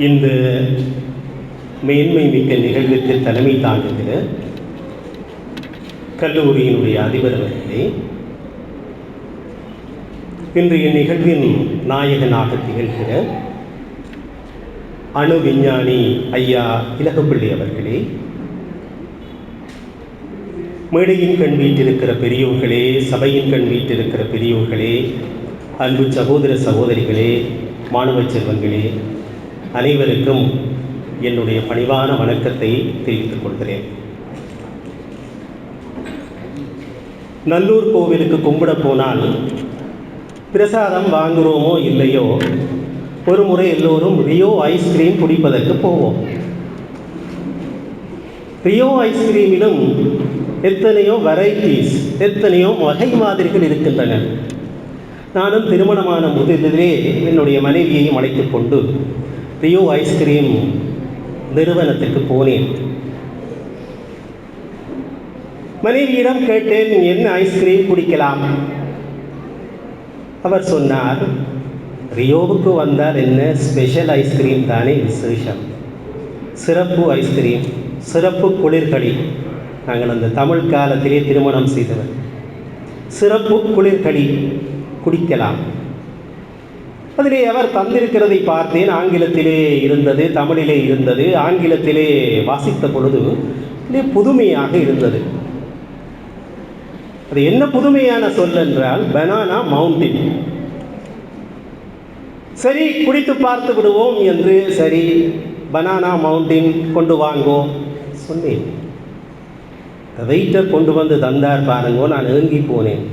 இந்த மேன்மை மிக்க நிகழ்விற்கு தலைமை தாங்குகிற கல்லூரியினுடைய அதிபர் அவர்களே இன்றைய நிகழ்வின் நாயகனாக திகழ்கிற அணு விஞ்ஞானி ஐயா இலகப்பிள்ளை அவர்களே மேடையின் கண் வீட்டிருக்கிற பெரியோர்களே சபையின் கண் வீட்டிருக்கிற பெரியோர்களே அன்பு சகோதர சகோதரிகளே மாணவ செல்வங்களே அனைவருக்கும் என்னுடைய பணிவான வணக்கத்தை தெரிவித்துக் கொள்கிறேன். நல்லூர் கோவிலுக்கு கும்பிட போனால் பிரசாதம் வாங்குகிறோமோ இல்லையோ ஒரு முறை எல்லோரும் ரியோ ஐஸ்கிரீம் குடிப்பதற்கு போவோம். ரியோ ஐஸ்கிரீமிலும் எத்தனையோ வெரைட்டிஸ் எத்தனையோ வகை மாதிரிகள் இருக்கின்றன. நானும் திருமணமான முதலிலே என்னுடைய மனைவியையும் அழைத்து கொண்டு ரியோ ஐஸ்கிரீம் நிறுவனத்துக்கு போனேன். மனைவியிடம் கேட்டேன் என்ன ஐஸ்கிரீம் குடிக்கலாம்? அவர் சொன்னார் ரியோவுக்கு வந்தால் என்ன? ஸ்பெஷல் ஐஸ்கிரீம் தானே விசேஷம். சிறப்பு ஐஸ்கிரீம் சிறப்பு குளிர்களி நாங்கள் அந்த தமிழ் காலத்திலே திருமணம் செய்தவர். சிறப்பு குளிர்களி குடிக்கலாம். அதிலே அவர் தந்திருக்கிறதை பார்த்தேன். ஆங்கிலத்திலே இருந்தது தமிழிலே இருந்தது. ஆங்கிலத்திலே வாசித்த பொழுது புதுமையாக இருந்தது. அது என்ன புதுமையான சொல் என்றால் பனானா மவுண்டின் சரி குடித்து பார்த்து விடுவோம் என்று சரி பனானா மவுண்டின் கொண்டு வாங்கோ. சொன்னேன். வெயிட்டர் கொண்டு வந்து தந்தார் பாருங்கோ நான் ஏங்கி போனேன்.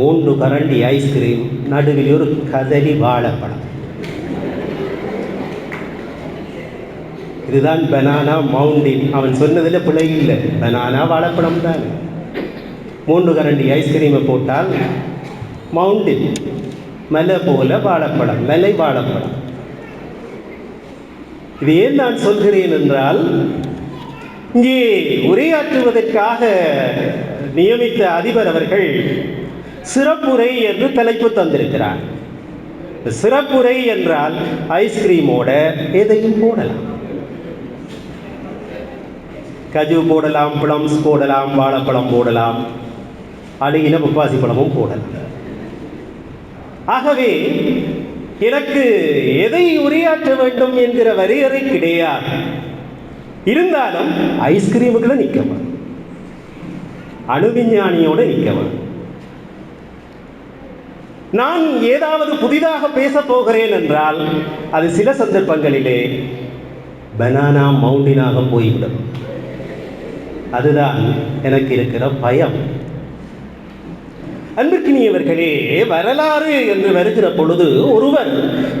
மூன்று கரண்டி ஐஸ்கிரீம் நடுவில் ஒரு கதறி வாழைப்பழம் இதுதான் பனானா மவுண்டின். அவன் சொன்னதில் பிழை இல்லை. பனானா வாழைப்பழம் தான். மூன்று கரண்டி ஐஸ்கிரீமை போட்டால் மவுண்டின். மலை போல வாழைப்பழம் மலை வாழைப்பழம். இது ஏன் நான் சொல்கிறேன் என்றால் இங்கே உரையாற்றுவதற்காக நியமித்த அதிபர் அவர்கள் சிறப்புரை என்று தலைப்பு தந்திருக்கிறார். சிறப்புரை என்றால் ஐஸ்கிரீமோட எதையும் போடலாம். கஜு போடலாம் பிளம்ஸ் போடலாம் வாழைப்பழம் போடலாம் அழுகின முப்பாசி பழமும் போடலாம். ஆகவே எனக்கு எதை உரையாற்ற வேண்டும் என்கிற வரையறை கிடையாது. இருந்தாலும் ஐஸ்கிரீமுக்குள்ள நிற்கவன் அணுவிஞ்ஞானியோட நிற்கவன் நான் ஏதாவது புதிதாக பேச போகிறேன் என்றால் அது சில சந்தர்ப்பங்களிலே பனானா மவுண்டினாக போய்விடும். அதுதான் எனக்கு இருக்கிற பயம். அன்பிற்கினியவர்களே வரலாறு என்று வருகிற பொழுது ஒருவர்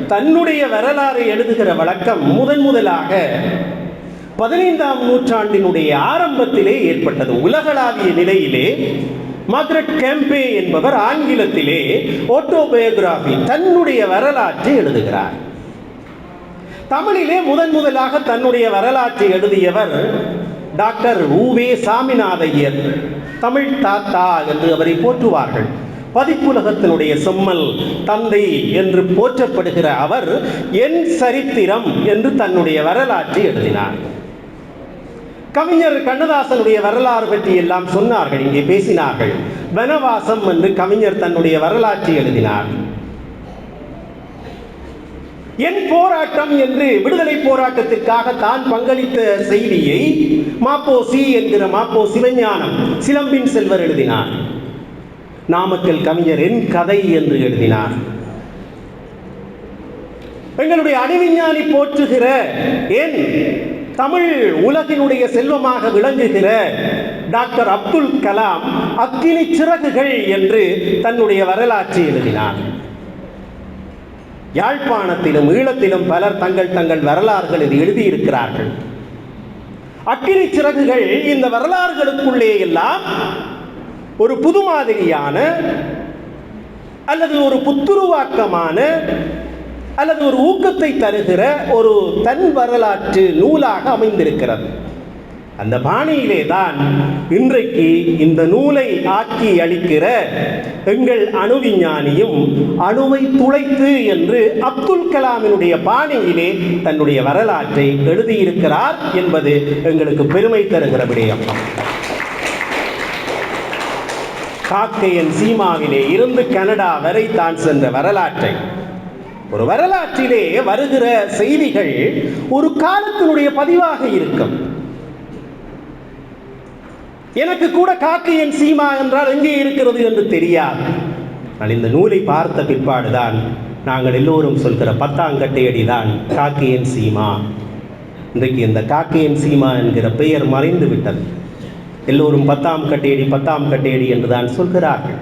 தன்னுடைய வரலாறு எழுதுகிற வழக்கம் முதன் முதலாக பதினைந்தாம் நூற்றாண்டினுடைய ஆரம்பத்திலே ஏற்பட்டது. உலகளாவிய நிலையிலே மார்க்ரெட் கேம்பே என்பவர் ஆங்கிலத்திலே ஓட்டோபயோகிராபி தன்னுடைய வரலாற்றை எழுதுகிறார். தமிழிலே முதன் முதலாக தன்னுடைய வரலாற்றை எழுதியவர் டாக்டர் ஊவே சாமிநாதையர். தமிழ் தாத்தா என்று அவரை போற்றுவார்கள். பதிப்புலகத்தினுடைய செம்மல் தந்தை என்று போற்றப்படுகிற அவர் என் சரித்திரம் என்று தன்னுடைய வரலாற்றை எழுதினார். கவிஞர் கண்ணதாசனுடைய வரலாறு பற்றி எல்லாம் சொன்னார்கள் இங்கே பேசினார்கள். வனவாசம் என்று கவிஞர் தன்னுடைய வரலாற்றை எழுதினார். என் போராட்டம் என்று விடுதலை போராட்டத்திற்காக தான் பங்களித்த செய்தியை மாப்போ சி என்கிற மாப்போ சிவஞானம் சிலம்பின் செல்வர் எழுதினார். நாமக்கல் கவிஞர் என் கதை என்று எழுதினார். எங்களுடைய அணிவிஞ்ஞானி போற்றுகிற என் தமிழ் உலகினுடைய செல்வமாக விளங்குகிற டாக்டர் அப்துல் கலாம் அக்கினி சிறகுகள் என்று தன்னுடைய வரலாற்றை எழுதினார். யாழ்ப்பாணத்திலும் ஈழத்திலும் பலர் தங்கள் தங்கள் வரலாறுகளில் எழுதியிருக்கிறார்கள். அக்கினி சிறகுகள் இந்த வரலாறுகளுக்குள்ளே எல்லாம் ஒரு புது மாதிரியான அல்லது ஒரு புத்துருவாக்கமான அல்லது ஒரு ஊக்கத்தை தருகிற ஒரு தன் வரலாற்று நூலாக அமைந்திருக்கிறது. அந்த பாணியிலே தான் இன்றைக்கு இந்த நூலை ஆக்கி அளிக்கிற எங்கள் அணுவிஞ்ஞானியும் அணுவை துளைத்து என்று அப்துல் கலாமினுடைய பாணியிலே தன்னுடைய வரலாற்றை எழுதியிருக்கிறார் என்பது எங்களுக்கு பெருமை தருகிற விடயம். காக்கையன் சீமாவிலே இருந்து கனடா வரை தான் சென்ற வரலாற்றை ஒரு வரலாற்றிலே வருகிற செய்திகள் ஒரு காலத்தினுடைய பதிவாக இருக்கும். எனக்கு கூட காக்கையன் சீமா என்றால் எங்கே இருக்கிறது என்று தெரியாது. நான் இந்த நூலை பார்த்த பிற்பாடுதான் நாங்கள் எல்லோரும் சொல்கிற பத்தாங்கட்டையடி தான் காக்கையன் சீமா. இன்றைக்கு இந்த காக்கையன் சீமா என்கிற பெயர் மறைந்து விட்டது எல்லோரும் பத்தாம் கட்டையடி பத்தாம் கட்டையடி என்று தான் சொல்கிறார்கள்.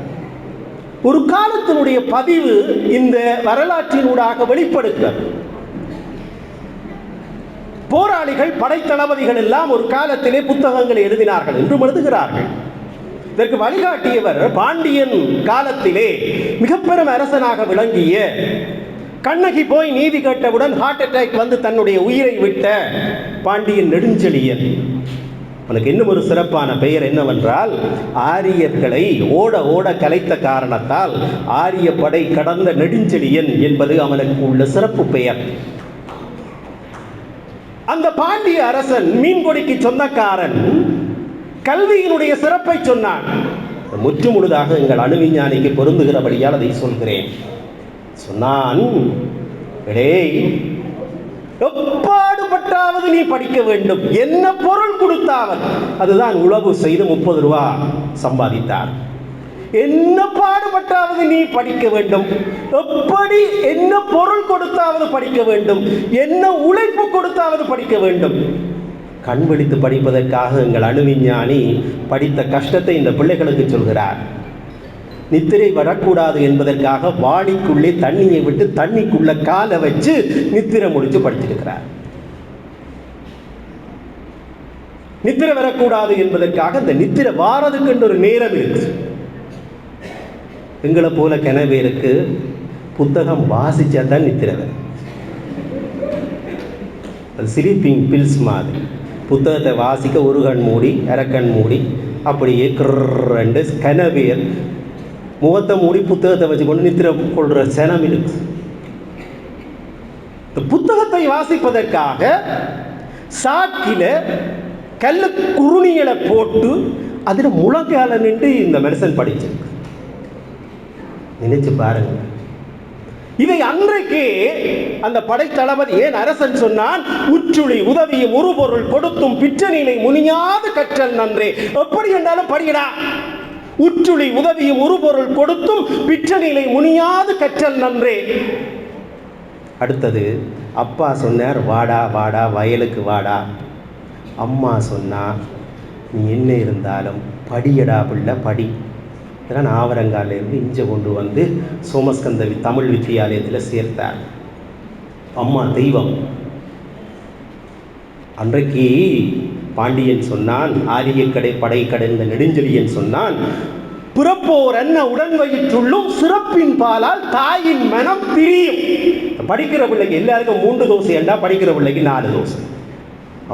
ஒரு காலத்தினுடைய பதிவு இந்த வரலாற்றினூடாக வெளிப்படுகிறது. போராளிகள் படைத்தளபதிகள் எல்லாம் ஒரு காலத்திலே புத்தகங்களை எழுதினார்கள் என்றும் எழுதுகிறார்கள். இதற்கு வழிகாட்டியவர் பாண்டியன் காலத்திலே மிகப்பெரும் அரசனாக விளங்கிய கண்ணகி போய் நீதி கேட்டவுடன் ஹார்ட் அட்டாக் வந்து தன்னுடைய உயிரை விட்ட பாண்டியன் நெடுஞ்செழியன். அவனுக்கு இன்னும் ஒரு சிறப்பான பெயர் என்னவென்றால் ஆரியர்களை ஓட ஓட கலைத்த காரணத்தால் ஆரிய படை கடந்த நெடுஞ்செழியன் என்பது அவனுக்கு உள்ள சிறப்பு பெயர். அந்த பாண்டிய அரசன் மீன்கொடிக்கு சொந்தக்காரன் கல்வியினுடைய சிறப்பை சொன்னான். முற்று முழுதாக எங்கள் அணுவிஞ்ஞானிக்கு பொருந்துகிறபடியால் அதை சொல்கிறேன். சொன்னான் கஷ்டப்பட்டாவது நீ படிக்க வேண்டும். என்ன பொருள் கொடுத்தாவது அதுதான் உழவு செய்து முப்பது ரூபா சம்பாதித்தார். என்ன பாடுபட்டாவது நீ படிக்க வேண்டும். எப்படி என்ன பொருள் கொடுத்தாவது படிக்க வேண்டும். என்ன உழைப்பு கொடுத்தாவது படிக்க வேண்டும். கண் விழித்து படிப்பதற்காக எங்கள் அணுவிஞ்ஞானி படித்த கஷ்டத்தை இந்த பிள்ளைகளுக்கு சொல்கிறார். நித்திரை வரக்கூடாது என்பதற்காக வாடிக்குள்ளே தண்ணியை விட்டு தண்ணிக்குள்ள காலை வச்சு நித்திரை முடிச்சு படிச்சிருக்கிறார் நித்திர வரக்கூடாது என்பதற்காக இந்த நித்திர வாரதுக்கு ஒரு நேரம் இருக்கு. எங்களை போல கிணவேருக்கு புத்தகம் வாசிச்சா தான் நித்திர வரும். அது ஸ்லீப்பிங் பில்ஸ் மாதிரி. புத்தகத்தை வாசிக்க ஒரு கண் மூடி அரக்கண் மூடி அப்படியே கிரண்டு கனவேர் முகத்தை மூடி புத்தகத்தை வச்சுக்கொண்டு நித்திர கொள்கிற சனம் இருக்கு. இந்த புத்தகத்தை வாசிப்பதற்காக சாக்கில கல்லு குருணிகளை போட்டு அதில் முழங்கால நின்று இந்த மெடிசன் படிச்சிருக்கு. நினைச்சு பாருங்க. இதை அன்றைக்கு அந்த படைத்தளபதி ஏன் அரசன் சொன்னான்? உற்றுளி உதவியும் ஒரு பொருள் கொடுத்தும் பிற்றனிலை முனியாது கற்றல் நன்றே. எப்படி என்றாலும் படியடா. உற்றுளி உதவியும் ஒரு பொருள் கொடுத்தும் பிற்றனிலை முனியாது கற்றல் நன்றே. அடுத்தது அப்பா சொன்னார் வாடா வாடா வயலுக்கு வாடா. அம்மா சொன்னா நீ என்ன இருந்தாலும் படியடா பிள்ளை படி. இதெல்லாம் நாவரங்கால இஞ்சை கொண்டு வந்து சோமஸ்கந்த வி- தமிழ் வித்தியாலயத்தில் சேர்த்தார். அம்மா தெய்வம். அன்றைக்கு பாண்டியன் சொன்னான் ஆரியக்கடை படை இந்த நெடுஞ்செழியன் சொன்னான் பிறப்போர் என்ன உடன் வயிற்றுள்ளும் சிறப்பின் பாலால் தாயின் மனம் பிரியும். படிக்கிற பிள்ளைக்கு எல்லாருக்கும் மூன்று தோசை ஏண்டா படிக்கிற பிள்ளைக்கு நாலு தோசை.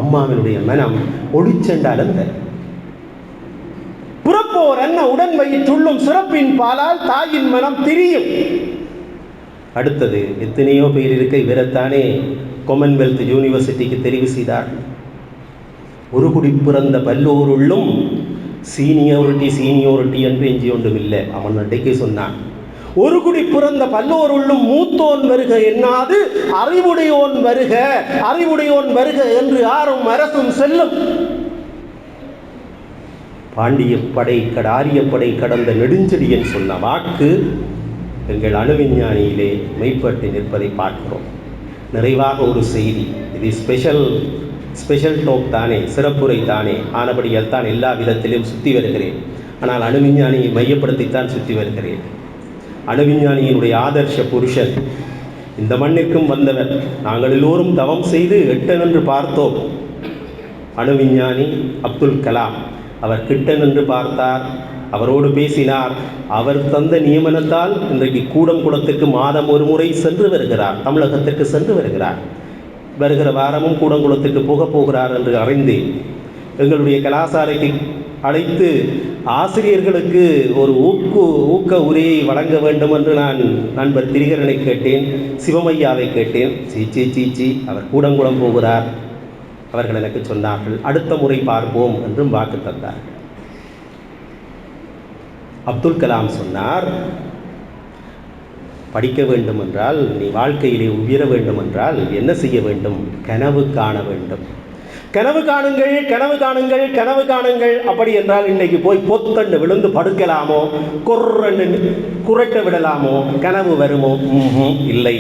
அம்மாவினுடைய மனம் ஒளிச்செண்டாலும் தரும் புறப்போர் என்ன உடன் வயிற்றுள்ளும் சிறப்பின் பாலால் தாயின் மனம் திரியும். அடுத்தது எத்தனையோ பேர் இருக்க இவரைத்தானே காமன்வெல்த் யூனிவர்சிட்டிக்கு தெரிவு செய்தார் ஒரு குடி பிறந்த பல்லோருள்ளும் சீனியோரிட்டி சீனியோரிட்டி என்று எஞ்சி ஒன்றும் இல்லை. அவன் அன்றைக்கு சொன்னான் ஒரு குடி பிறந்த பல்லோருள்ளும் மூத்தோன் வருக என்னாது? அறிவுடையோன் வருக அறிவுடையோன் வருக என்று யாரும் அரசும் செல்லும். பாண்டிய படை கட ஆரியப்படை கடந்த நெடுஞ்செடியன் சொன்ன வாக்கு எங்கள் அணுவிஞ்ஞானியிலே மெய்ப்பட்டு நிற்பதை பார்க்கிறோம். நிறைவாக ஒரு செய்தி. இது ஸ்பெஷல் ஸ்பெஷல் டோக் தானே சிறப்புரை தானே. ஆனபடியால் தான் எல்லா விதத்திலும் சுற்றி வருகிறேன். ஆனால் அணுவிஞ்ஞானியை மையப்படுத்தித்தான் சுற்றி வருகிறேன். அணுவிஞ்ஞானியினுடைய ஆதர்ஷ புருஷன். இந்த மண்ணிற்கும் வந்தவர் நாங்கள் எல்லோரும் தவம் செய்து எட்டனென்று பார்த்தோம். அணுவிஞ்ஞானி அப்துல் கலாம். அவர் கிட்ட நின்று பார்த்தார். அவரோடு பேசினார். அவர் தந்த நியமனத்தால் இன்றைக்கு கூடம் குளத்துக்கு மாதம் ஒரு முறை சென்று வருகிறார். தமிழகத்திற்கு சென்று வருகிறார். வருகிற வாரமும் கூடங்குளத்துக்கு போக போகிறார் என்று அறிந்தேன். எங்களுடைய கலாசாலைக்கு அழைத்து ஆசிரியர்களுக்கு ஒரு ஊக்கு ஊக்க உரையை வழங்க வேண்டும் என்று நான் நண்பர் திரிகரனை கேட்டேன் சிவமையாவை கேட்டேன். சீச்சி சீச்சி அவர் கூடங்குளம் போகிறார் அவர்கள் எனக்கு சொன்னார்கள். அடுத்த முறை பார்ப்போம் என்றும் வாக்கு தந்தார்கள் அப்துல் கலாம் சொன்னார் படிக்க வேண்டும் என்றால் நீ வாழ்க்கையிலே உயர வேண்டும் என்றால் என்ன செய்ய வேண்டும்? கனவு காண வேண்டும். கனவு காணுங்கள் கனவு காணுங்கள் கனவு காணுங்கள். அப்படி என்றால் இன்னைக்கு போய் பொத்தண்டு விழுந்து படுக்கலாமோ? கொர்ரன்னு குரட்ட விடலாமோ? கனவு வருமோ? இல்லை.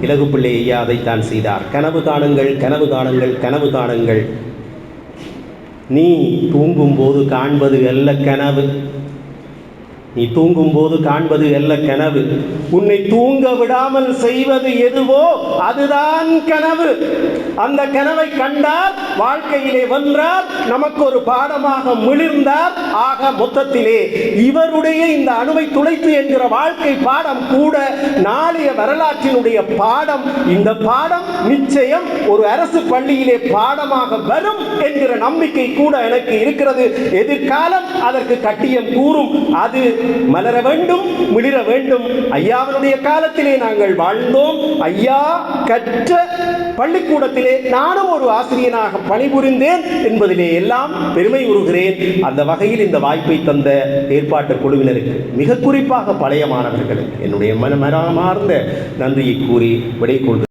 இலகு பிள்ளை ஐயா அதைத்தான் செய்தார். கனவு காணுங்கள் கனவு காணுங்கள் கனவு காணுங்கள். நீ தூங்கும்போது காண்பது அல்ல கனவு. நீ தூங்கும்போது காண்பது அல்ல கனவு. உன்னை தூங்க விடாமல் செய்வது எதுவோ அதுதான் கனவு. அந்த கனவை கண்டார் வாழ்க்கையிலே வென்றார் நமக்கு ஒரு பாடமாக மிளிர்ந்தார். ஆக மொத்தத்திலே இவருடைய இந்த அணுவை துளைத்து என்கிற வாழ்க்கை பாடம் கூட நாளைய வரலாற்றினுடைய பாடம். இந்த பாடம் நிச்சயம் ஒரு அரசு பள்ளியிலே பாடமாக வரும் என்கிற நம்பிக்கை கூட எனக்கு இருக்கிறது. எதிர்காலம் அதற்கு கட்டியம் கூறும். அது மலர வேண்டும் மிளிர வேண்டும். ஐயாவினுடைய காலத்திலே நாங்கள் வாழ்ந்தோம். ஐயா கற்ற பள்ளிக்கூடத்திலே நானும் ஒரு ஆசிரியனாக பணிபுரிந்தேன் என்பதிலே எல்லாம் பெருமை உறுகிறேன். அந்த வகையில் இந்த வாய்ப்பை தந்த ஏற்பாட்டு குழுவினருக்கு மிக குறிப்பாக பழைய மாணவர்களுக்கு என்னுடைய மனமரமார்ந்த நன்றியை கூறி விடை கொள்கிறேன்